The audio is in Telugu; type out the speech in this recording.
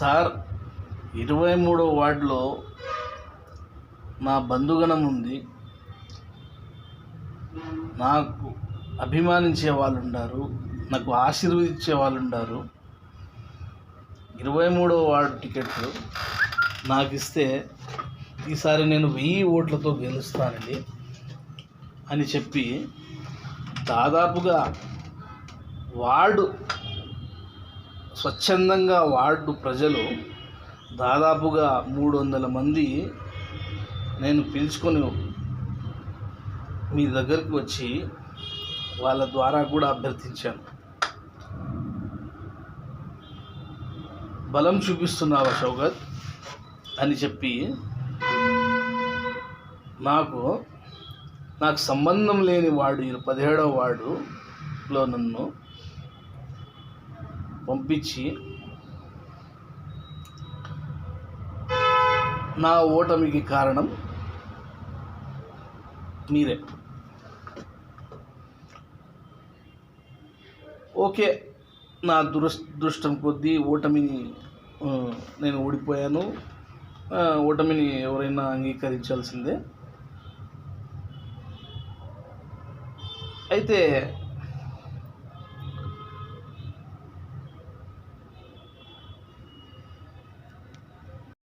సార్ ఇరవై మూడో వార్డులో నా బంధుగణం ఉంది. నాకు అభిమానించే వాళ్ళు ఉన్నారు నాకు ఆశీర్వదించే వాళ్ళు ఉన్నారు ఇరవై మూడో వార్డు టికెట్లు నాకు ఇస్తే ఈసారి నేను వెయ్యి ఓట్లతో గెలుస్తానండి అని చెప్పి దాదాపుగా వార్డు స్వచ్ఛందంగా వార్డు ప్రజలు దాదాపుగా మూడు వందల మంది నేను పిలుచుకొని మీ దగ్గరికి వచ్చి వాళ్ళ ద్వారా కూడా అభ్యర్థించాను. బలం చూపిస్తున్నావా షౌకత్? అని చెప్పి నాకు నాకు సంబంధం లేని వాడు పదిహేడవ వార్డులో నన్ను పంపించి నా ఓటమికి కారణం మీరే. ఓకే నా దురదృష్టం కొద్దీ ఓటమిని నేను ఓడిపోయాను. ఓటమిని ఎవరైనా అంగీకరించాల్సిందే. అయితే